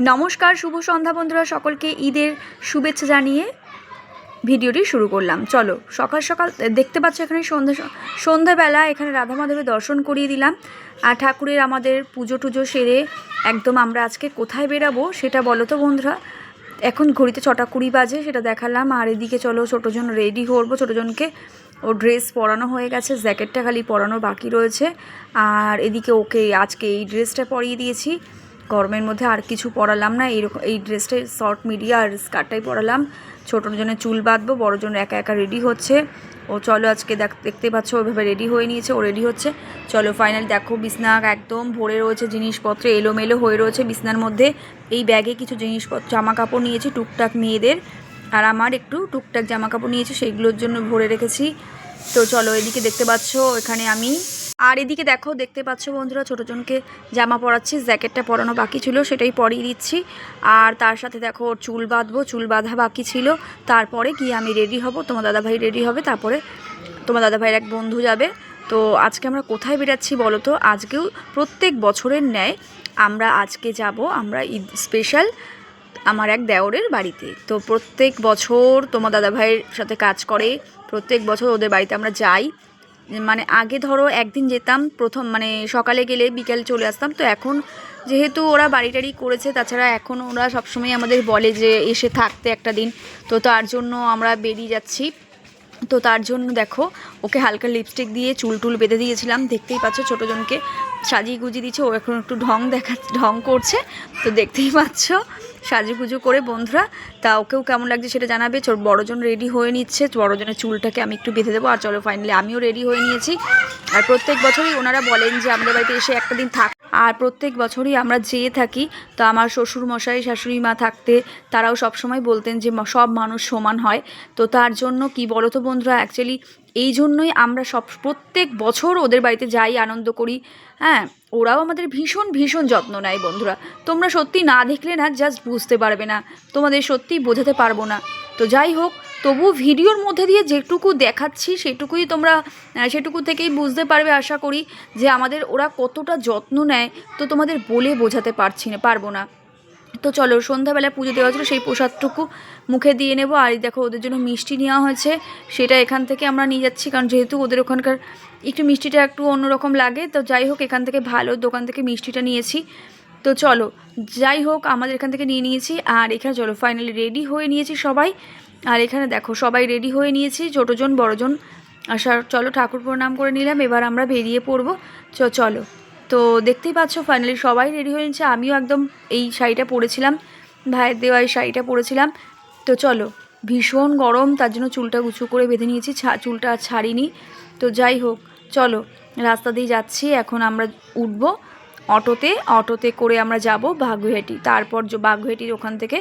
নমস্কার, শুভ সন্ধ্যা বন্ধুরা সকলকে। ঈদের শুভেচ্ছা জানিয়ে ভিডিওটি শুরু করলাম। চলো, সকাল সকাল, দেখতে পাচ্ছ এখানে সন্ধ্যা সন্ধ্যাবেলা এখানে রাধা মাধবের দর্শন করিয়ে দিলাম। আর ঠাকুরের আমাদের পুজো টুজো সেরে একদম আমরা আজকে কোথায় বেরাবো সেটা বলো তো বন্ধুরা। এখন ঘড়িতে ছটা কুড়ি বাজে, সেটা দেখালাম। আর এদিকে চলো, ছোটোজন রেডি করব। ছোটোজনকে ও ড্রেস পরানো হয়ে গেছে জ্যাকেটটা খালি পরানো বাকি রয়েছে। আর এদিকে ওকে আজকে এই ড্রেসটা পরিয়ে দিয়েছি। গরমের মধ্যে আর কিছু পরালাম না। এইরকম, এই ড্রেসটাই শর্ট মিডিয়া আর স্কার্টটাই পরালাম। ছোটো জনের চুল বাঁধবো বড় জন একা একা রেডি হচ্ছে। ও চলো আজকে দেখ, দেখতে পাচ্ছ, ওইভাবে রেডি হয়ে নিয়েছে, ও রেডি হচ্ছে। চলো ফাইনাল দেখো বিছনা একদম ভরে রয়েছে জিনিসপত্র, এলোমেলো হয়ে রয়েছে বিছনার মধ্যে। এই ব্যাগে কিছু জিনিসপত্র জামা কাপড় নিয়েছি, টুকটাক মেয়েদের। আর আমার একটু টুকটাক জামা কাপড় নিয়েছি, সেইগুলোর জন্য ভরে রেখেছি। তো চলো এদিকে দেখতে পাচ্ছ, এখানে আমি আর এদিকে দেখো, দেখতে পাচ্ছ বন্ধুরা ছোটোজনকে জামা পরাচ্ছি, জ্যাকেটটা পরানো বাকি ছিল, সেটাই পরিয়ে দিচ্ছি। আর তার সাথে দেখো, ওর চুল বাঁধবো, চুল বাঁধা বাকি ছিল। তারপরে গিয়ে আমি রেডি হব, তোমার দাদাভাই রেডি হবে, তারপরে তোমার দাদাভাইয়ের এক বন্ধু যাবে। তো আজকে আমরা কোথায় বেরাচ্ছি বলো তো? আজকেও প্রত্যেক বছরের ন্যায় আমরা আজকে যাব, আমরা ঈদ স্পেশাল আমার এক দেওরের বাড়িতে। তো প্রত্যেক বছর তোমার দাদাভাইয়ের সাথে কাজ করে, প্রত্যেক বছর ওদের বাড়িতে আমরা যাই। মানে আগে ধরো একদিন যেতাম, প্রথম মানে সকালে গেলে বিকেল চলে আসতাম, তো এখন যেহেতু ওরা বাড়ি টাড়ি করেছে, তাছাড়া এখন ওরা সবসময় আমাদের বলে যে এসে থাকতে একটা দিন, তো তার জন্য আমরা বেরিয়ে যাচ্ছি। তো তার জন্য দেখো, ওকে হালকা লিপস্টিক দিয়ে চুল টুল বেঁধে দিয়েছিলাম, দেখতেই পাচ্ছ ছোটো জনকে। সাজিয়ে গুজিয়ে দিচ্ছে, ও এখন একটু ঢং দেখা, ঢং করছে, তো দেখতেই পাচ্ছ। সাজুগুজু করে, বন্ধুরা, তা ওকেও কেমন লাগছে সেটা জানাবে। চোর বড়জন রেডি হয়ে নিচ্ছে। বড়জনের চুলটাকে আমি একটু বেঁধে দেবো। আর চলো ফাইনালি আমিও রেডি হয়ে নিয়েছি। আর প্রত্যেক বছরই ওনারা বলেন যে, আমাদের বাড়িতে এসে একটা দিন থাক। আর প্রত্যেক বছরই আমরা যেয়ে থাকি। তো আমার শ্বশুর মশাই শাশুড়ি মা থাকতে তারাও সবসময় বলতেন যে সব মানুষ সমান হয়। তো তার জন্য কি বলো তো বন্ধুরা অ্যাকচুয়ালি এই জন্যই আমরা সব, প্রত্যেক বছর ওদের বাড়িতে যাই, আনন্দ করি। হ্যাঁ ওরাও আমাদের ভীষণ ভীষণ যত্ন নেয় বন্ধুরা। তোমরা সত্যি না দেখলে না জাস্ট বুঝতে পারবে না। তোমাদের সত্যি বোঝাতে পারব না। তো যাই হোক তবু ভিডিওর মধ্যে দিয়ে যেটুকু দেখাচ্ছি, সেটুকুই তোমরা সেটুকু থেকেই বুঝতে পারবে আশা করি যে আমাদের ওরা কতটা যত্ন নেয়। তো তোমাদের বলে বোঝাতে পারছি না, পারব না। তো চলো সন্ধ্যাবেলা পুজো দেওয়া ছিল, সেই প্রসাদটুকু মুখে দিয়ে নেব। আর দেখো, ওদের জন্য মিষ্টি নেওয়া হয়েছে, সেটা এখান থেকে আমরা নিয়ে যাচ্ছি, কারণ যেহেতু ওদের ওখানকার একটু মিষ্টিটা একটু অন্যরকম লাগে, তো যাই হোক, এখান থেকে ভালো দোকান থেকে মিষ্টিটা নিয়েছি। তো চলো, যাই হোক, আমাদের এখান থেকে নিয়ে নিয়েছি, আর এখানে চলো ফাইনালি রেডি হয়ে নিয়েছি সবাই। আর এখানে দেখো, সবাই রেডি হয়ে নিয়েছি, ছোটোজন, বড়জন। আসার চলো ঠাকুর প্রণাম করে নিলাম, এবার আমরা বেরিয়ে পড়ব। চলো। তো দেখতেই পাচ্ছ ফাইনালি সবাই রেডি হয়ে নিচ্ছে। আমিও একদম এই শাড়িটা পরেছিলাম, ভাইয়ের দেওয়া এই শাড়িটা পরেছিলাম। তো চলো, ভীষণ গরম, তার জন্য চুলটা উঁচু করে বেঁধে নিয়েছি চুলটা ছাড়িনি। তো যাই হোক, চলো, রাস্তা দিয়ে যাচ্ছি, এখন আমরা উঠবো অটোতে। অটোতে করে আমরা যাব বাগুইহাটি তারপর যে বাগুইহাটির ওখান থেকে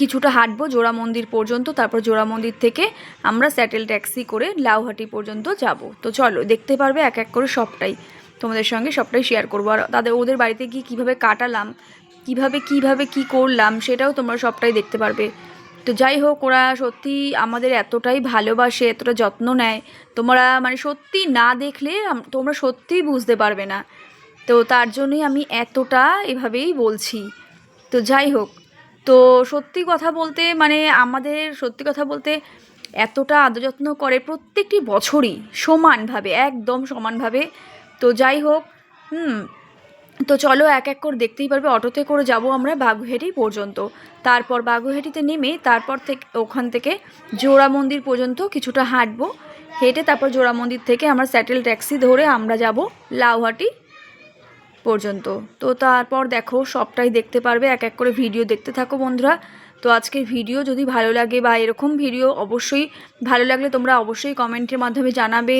কিছুটা হাঁটবো, জোড়া মন্দির পর্যন্ত। তারপর জোড়া মন্দির থেকে আমরা স্যাটেল ট্যাক্সি করে লাউহাটি পর্যন্ত যাব। তো চলো, দেখতে পারবে এক এক করে সবটাই। তোমাদের সঙ্গে সবটাই শেয়ার করব। আর তাদের ওদের বাড়িতে গিয়ে কীভাবে কাটালাম, কীভাবে কীভাবে কি করলাম, সেটাও তোমরা সবটাই দেখতে পারবে। তো যাই হোক, ওরা সত্যি আমাদের এতটাই ভালোবাসে, এতটা যত্ন নেয়। তোমরা মানে সত্যি না দেখলে তোমরা সত্যিই বুঝতে পারবে না। তো তার জন্যই আমি এতটা এভাবেই বলছি। তো যাই হোক, তো সত্যি কথা বলতে মানে আমাদের সত্যি কথা বলতে এতটা আদর যত্ন করে প্রত্যেকটি বছরই সমানভাবে, একদম সমানভাবে তো যাই হোক, হুম, তো চলো এক এক করে দেখতেই পারবে, অটোতে করে যাব আমরা বাগুহেটি পর্যন্ত। তারপর বাগুহেটিতে নেমে তারপর থেকে ওখান থেকে জোড়া মন্দির পর্যন্ত কিছুটা হাঁটবো, হেঁটে তারপর জোড়া মন্দির থেকে আমরা স্যাটেল ট্যাক্সি ধরে আমরা যাব লাউহাটি পর্যন্ত। তো তারপর দেখো, সবটাই দেখতে পারবে, এক এক করে ভিডিও দেখতে থাকো বন্ধুরা। তো আজকের ভিডিও যদি ভালো লাগে বা এরকম ভিডিও অবশ্যই ভালো লাগলে তোমরা অবশ্যই কমেন্টের মাধ্যমে জানাবে।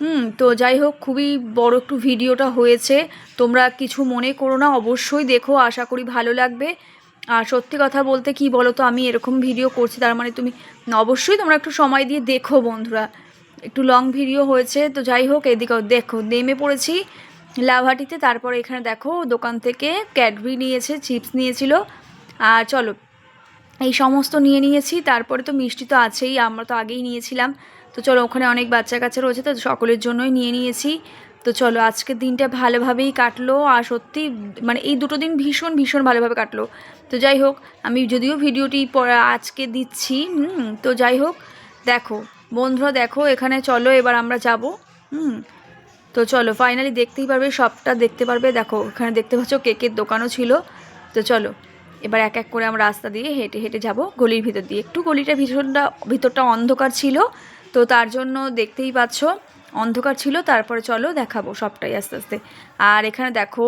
হুম, তো যাই হোক, খুবই বড় একটু ভিডিওটা হয়েছে। তোমরা কিছু মনে করো না, অবশ্যই দেখো, আশা করি ভালো লাগবে। আর সত্যি কথা বলতে কি বলো তো আমি এরকম ভিডিও করছি, তার মানে তুমি অবশ্যই তোমরা একটু সময় দিয়ে দেখো বন্ধুরা। একটু লং ভিডিও হয়েছে, তো যাই হোক, এদিকে দেখো, নেমে পড়েছি লাভাটিতে তারপরে এখানে দেখো, দোকান থেকে ক্যাডবি নিয়েছে, চিপস নিয়েছিল। আর চলো, এই সমস্ত নিয়ে নিয়েছি, তারপরে তো মিষ্টি তো আছেই, আমরা তো আগেই নিয়েছিলাম। তো চলো, ওখানে অনেক বাচ্চা কাচ্চা রয়েছে, তো সকলের জন্যই নিয়ে নিয়েছি। তো চলো, আজকের দিনটা ভালোভাবেই কাটলো, আর সত্যি মানে এই দুটো দিন ভীষণ ভীষণ ভালোভাবে কাটলো। তো যাই হোক, আমি যদিও ভিডিওটি আজকে দিচ্ছি, হুম, তো যাই হোক, দেখো, বন্ধুরা দেখো, এখানে চলো, এবার আমরা যাব, হুম। তো চলো ফাইনালি দেখতেই পারবে, সবটা দেখতে পারবে, দেখো, এখানে দেখতে পাচ্ছ কেকের দোকানও ছিল। তো চলো, এবার এক এক করে আমরা রাস্তা দিয়ে হেঁটে হেঁটে যাব গলির ভিতর দিয়ে। একটু গলিটা ভীষণটা, ভিতরটা অন্ধকার ছিল তো তার জন্য দেখতেই পাচ্ছ, অন্ধকার ছিল, তারপরে চলো দেখাবো সবটাই আস্তে আস্তে। আর এখানে দেখো,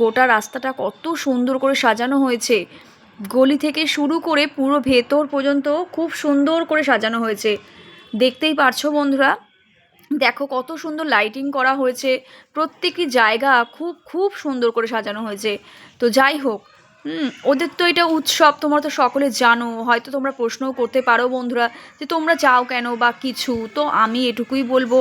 গোটা রাস্তাটা কত সুন্দর করে সাজানো হয়েছে। গলি থেকে শুরু করে পুরো ভেতর পর্যন্ত খুব সুন্দর করে সাজানো হয়েছে। দেখতেই পারছ বন্ধুরা, দেখো কত সুন্দর লাইটিং করা হয়েছে। প্রত্যেকটি জায়গা খুব খুব সুন্দর করে সাজানো হয়েছে। তো যাই হোক ওদের তো এটা উৎসব, তোমরা তো সকলে জানো। হয়তো তোমরা প্রশ্নও করতে পারো বন্ধুরা, যে তোমরা যাও কেন বা কিছু। তো আমি এটুকুই বলব।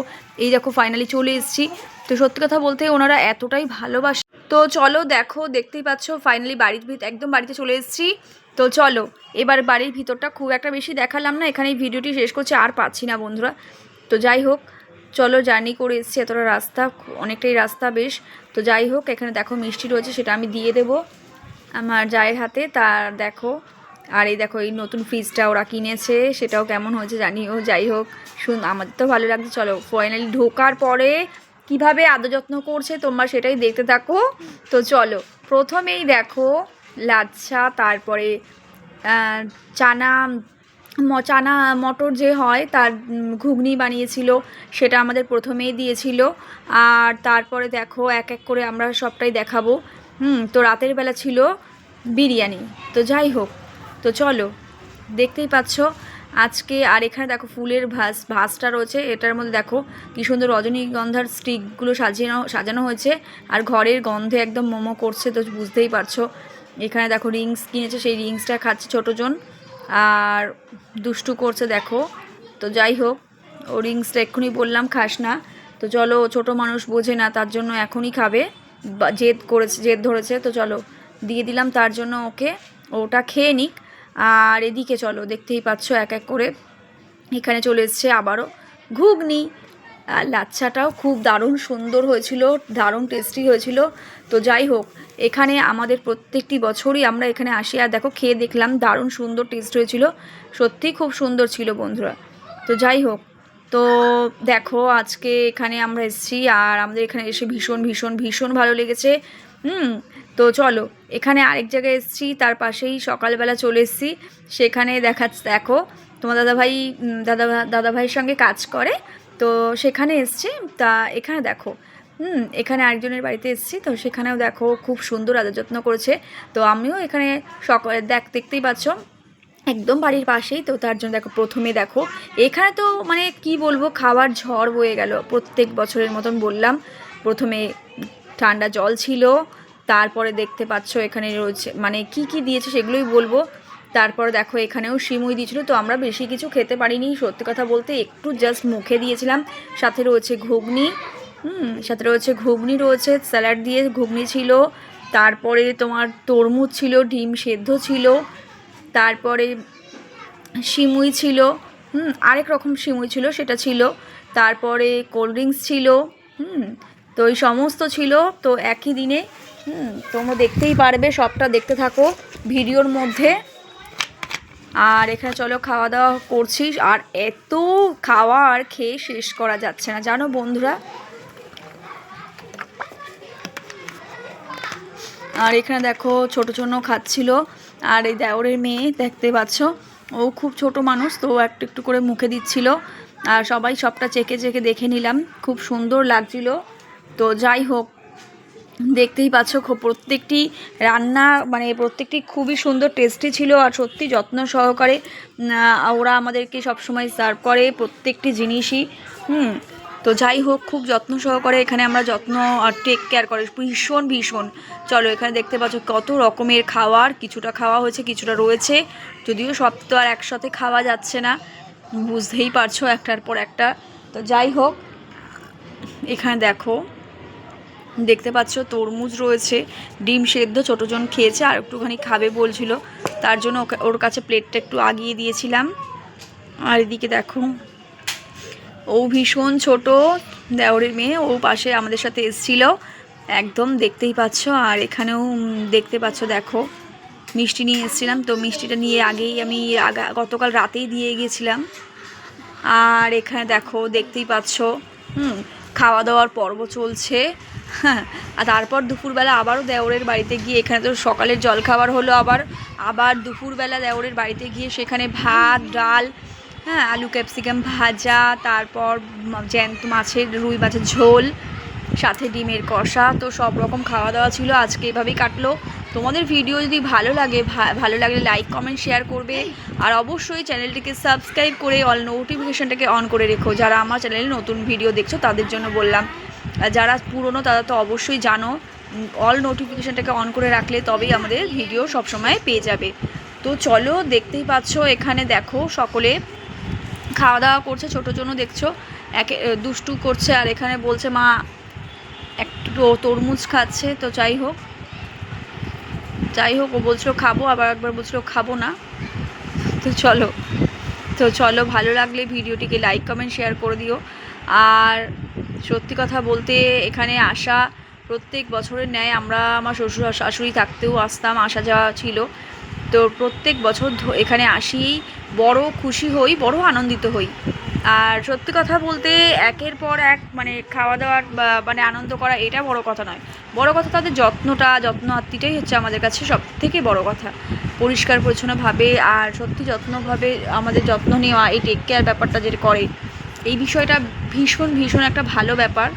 এই দেখো ফাইনালি চলে এসেছি। তো সত্যি কথা বলতে ওনারা এতটাই ভালোবাসে তো চলো দেখো, দেখতেই পাচ্ছ ফাইনালি বাড়ির ভিত একদম বাড়িতে চলে এসেছি। তো চলো, এবার বাড়ির ভিতরটা খুব একটা বেশি দেখালাম না এখানে ভিডিওটি শেষ করছি, আর পাচ্ছি না বন্ধুরা। তো যাই হোক, চলো জার্নি করে এসেছি, এতটা রাস্তা, অনেকটাই রাস্তা বেশ। তো যাই হোক, এখানে দেখো মিষ্টি রয়েছে, সেটা আমি দিয়ে দেবো। আমার জায়ের হাতে তার দেখো। আর এই দেখো, এই নতুন ফ্রিজটা ওরা কিনেছে, সেটাও কেমন হয়েছে জানিও। যাই হোক, শুন আমাদের তো ভালো লাগছে। চলো ফাইনালি ঢোকার পরে কীভাবে আদর যত্ন করছে তোমরা সেটাই দেখতে থাকো। তো চলো, প্রথমেই দেখো লাচ্ছা, তারপরে চানা চানা মটর যে হয়, তার ঘুগনি বানিয়েছিল, সেটা আমাদের প্রথমেই দিয়েছিল। আর তারপরে দেখো, এক এক করে আমরা সবটাই দেখাবো। হুম, তো রাতের বেলা ছিল বিরিয়ানি। তো যাই হোক, তো চলো, দেখতেই পাচ্ছ, আজকে আর এখানে দেখো ফুলের ভাস, ভাসটা রয়েছে। এটার মধ্যে দেখো কি সুন্দর রজনীগন্ধার স্টিকগুলো সাজানো সাজানো হয়েছে। আর ঘরের গন্ধে একদম মোমো করছে, তো বুঝতেই পারছ। এখানে দেখো রিংস কিনেছে, সেই রিংসটা খাচ্ছে ছোটোজন আর দুষ্টু করছে, দেখো। তো যাই হোক, ও রিংসটা এক্ষুনি বললাম, খাস না। তো চলো ছোটো মানুষ বোঝে না, তার জন্য এখনই খাবে। জেদ করেছে, জেদ ধরেছে, তো চলো দিয়ে দিলাম তার জন্য ওকে। ওটা খেয়ে নিক। আর এদিকে চলো, দেখতেই পাচ্ছ এক এক করে এখানে চলে এসছে আবারও ঘুগনি। আর লাচ্ছাটাও খুব দারুণ সুন্দর হয়েছিল, দারুণ টেস্টি হয়েছিল। তো যাই হোক, এখানে আমাদের প্রত্যেকটি বছরই আমরা এখানে আসি। আর দেখো, খেয়ে দেখলাম দারুণ সুন্দর টেস্ট হয়েছিল। সত্যিই খুব সুন্দর ছিল বন্ধুরা। তো যাই হোক তো দেখো, আজকে এখানে আমরা এসেছি আর আমাদের এখানে এসে ভীষণ ভীষণ ভীষণ ভালো লেগেছে। হুম, তো চলো, এখানে আরেক জায়গায় এসেছি, তার পাশেই সকালবেলা চলে এসেছি। সেখানে দেখাচ্ছে দেখো, তোমার দাদাভাই দাদা, দাদাভাইয়ের সঙ্গে কাজ করে। তো সেখানে এসছি, তা এখানে দেখো, হুম, এখানে আরেকজনের বাড়িতে এসেছি। তো সেখানেও দেখো, খুব সুন্দর আদর যত্ন করেছে। তো আমিও এখানে সকালে দেখ, দেখতেই পাচ্ছ একদম বাড়ির পাশেই, তো তার জন্য দেখো প্রথমে দেখো, এখানে তো মানে কি বলব খাবার ঝড় বয়ে গেল। প্রত্যেক বছরের মতন বললাম, প্রথমে ঠান্ডা জল ছিল, তারপরে দেখতে পাচ্ছ এখানে রয়েছে মানে কি কি দিয়েছে সেগুলোই বলব। তারপর দেখো এখানেও সিমুই দিয়েছিল, তো আমরা বেশি কিছু খেতে পারিনি, সত্যি কথা বলতে একটু জাস্ট মুখে দিয়েছিলাম। সাথে রয়েছে ঘুগনি, হুম, সাথে রয়েছে ঘুগনি, রয়েছে স্যালাড দিয়ে ঘুগনি ছিল, তারপরে তোমার তরমুজ ছিল, ডিম সেদ্ধ ছিল তারপরে সিমুই ছিল, হুম, আরেক রকম সিমুই ছিল, সেটা ছিল। তারপরে কোল্ড ড্রিঙ্কস ছিল, হুম, তো এই সমস্ত ছিল। তো একই দিনে, হুম, তোমরা দেখতেই পারবে, সবটা দেখতে থাকো ভিডিওর মধ্যে। আর এখানে চলো খাওয়া দাওয়া করছি। আর এত খাওয়া আর খেয়ে শেষ করা যাচ্ছে না, জানো বন্ধুরা? আর এখানে দেখো, ছোট ছোট খাচ্ছিল। আর এই দেওরের মেয়ে দেখতে পাচ্ছ, ও খুব ছোট মানুষ, তো একটু একটু করে মুখে দিচ্ছিল। আর সবাই সবটা চেকে চেকে দেখে নিলাম, খুব সুন্দর লাগছিল। তো যাই হোক, দেখতেই পাচ্ছ খুব প্রত্যেকটি রান্না মানে প্রত্যেকটি খুবই সুন্দর টেস্টি ছিল আর সত্যি যত্ন সহকারে ওরা আমাদেরকে সবসময় সার্ভ করে প্রত্যেকটি জিনিসই। হুম তো যাই হোক, খুব যত্ন সহকারে এখানে আমরা যত্ন আর টেক কেয়ার করে। ভীষণ ভীষণ। চলো, এখানে দেখতে পাচ্ছ কত রকমের খাওয়ার। কিছুটা খাওয়া হয়েছে, কিছুটা রয়েছে। যদিও সব তো আর একসাথে খাওয়া যাচ্ছে না। বুঝতেই পারছ একটার পর একটা। তো যাই হোক, এখানে দেখো, দেখতে পাচ্ছ তরমুজ রয়েছে। ডিম সেদ্ধ ছোটোজন খেয়েছে, আর একটুখানি খাবে বলছিল। তার জন্য ওর কাছে প্লেটটা একটু আগিয়ে দিয়েছিলাম। আর এদিকে দেখো ও ভীষণ ছোট, দেওরের মেয়ে। ও পাশে আমাদের সাথে এসছিল। একদম দেখতেই পাচ্ছ। আর এখানেও দেখতে পাচ্ছ, দেখো। মিষ্টি নিয়ে এসেছিলাম। তো মিষ্টিটা নিয়ে আগেই আমি গতকাল রাতেই দিয়ে গিয়েছিলাম। আর এখানে দেখো, দেখতেই পাচ্ছ, হুম খাওয়া দাওয়ার পর্ব চলছে। হ্যাঁ আর তারপর দুপুরবেলা আবারও দেওরের বাড়িতে গিয়ে, এখানে তো সকালের জলখাবার হলো আবার। আবার দুপুরবেলা দেওরের বাড়িতে গিয়ে সেখানে ভাত, ডাল হ্যাঁ আলু, ক্যাপসিকাম ভাজা, তারপর জ্যান্ত মাছের রুই মাছের ঝোল, সাথে ডিমের কষা, তো সব রকম খাওয়া দাওয়া ছিল, আজকে এভাবেই কাটলো। তোমাদের ভিডিও যদি ভালো লাগে ভালো লাগলে লাইক কমেন্ট শেয়ার করবে। আর অবশ্যই চ্যানেলটিকে সাবস্ক্রাইব করে অল নোটিফিকেশানটাকে অন করে রেখো। যারা আমার চ্যানেলে নতুন ভিডিও দেখছ, তাদের জন্য বললাম। আর যারা পুরনো, তারা তো অবশ্যই জানো অল নোটিফিকেশানটাকে অন করে রাখলে তবেই আমাদের ভিডিও সবসময় পেয়ে যাবে। তো চলো, দেখতেই পাচ্ছ, এখানে দেখো সকলে খাওয়া দাওয়া করছে, ছোটো জন্য দেখছ। একে দুষ্টু করছে, আর এখানে বলছে, মা একটু তরমুজ খাচ্ছে। তো যাই হোক। যাই হোক, ও বলছিল, খাব। আবার একবার বলছিল, খাব না। তো চলো তো চলো, ভালো লাগলে ভিডিওটিকে লাইক কমেন্ট শেয়ার করে দিও। আর সত্যি কথা বলতে, এখানে আসা প্রত্যেক বছরের ন্যায় আমরা আমার শ্বশুর শাশুড়ি থাকতেও আসতাম, আসা যাওয়া ছিল। তো প্রত্যেক বছর এখানে আসি, বড় খুশি হই, বড় আনন্দিত হই। আর সত্যি কথা বলতে একের পর এক মানে খাওয়া দাওয়ার মানে আনন্দ করা এটা বড় কথা নয়। বড় কথা তাদের যত্নটা, যত্ন আত্মিটাই হচ্ছে আমাদের কাছে সব থেকে বড় কথা। পরিষ্কার, পরিচ্ছন্নভাবে আর সত্যি যত্নভাবে আমাদের যত্ন নেওয়া, এই টেক কেয়ার ব্যাপারটা যেটা করে, এই বিষয়টা ভীষণ ভীষণ একটা ভালো ব্যাপার।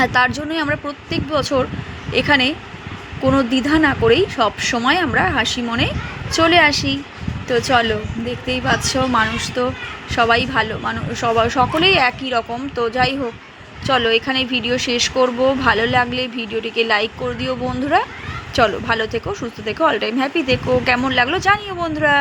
আর তার জন্যই আমরা প্রত্যেক বছর এখানে কোনো দ্বিধা না করেই সব সময় আমরা হাসি মনে চলে আসি। তো চলো, দেখতেই পাচ্ছ মানুষ তো সবাই ভালো মানুষ সবাই সকলেই একই রকম। তো যাই হোক, চলো এখানে ভিডিও শেষ করব। ভালো লাগলে ভিডিওটিকে লাইক করে দিও বন্ধুরা। চলো, ভালো থেকো, সুস্থ থেকো, অল টাইম হ্যাপি থেকো। কেমন লাগল জানিও বন্ধুরা।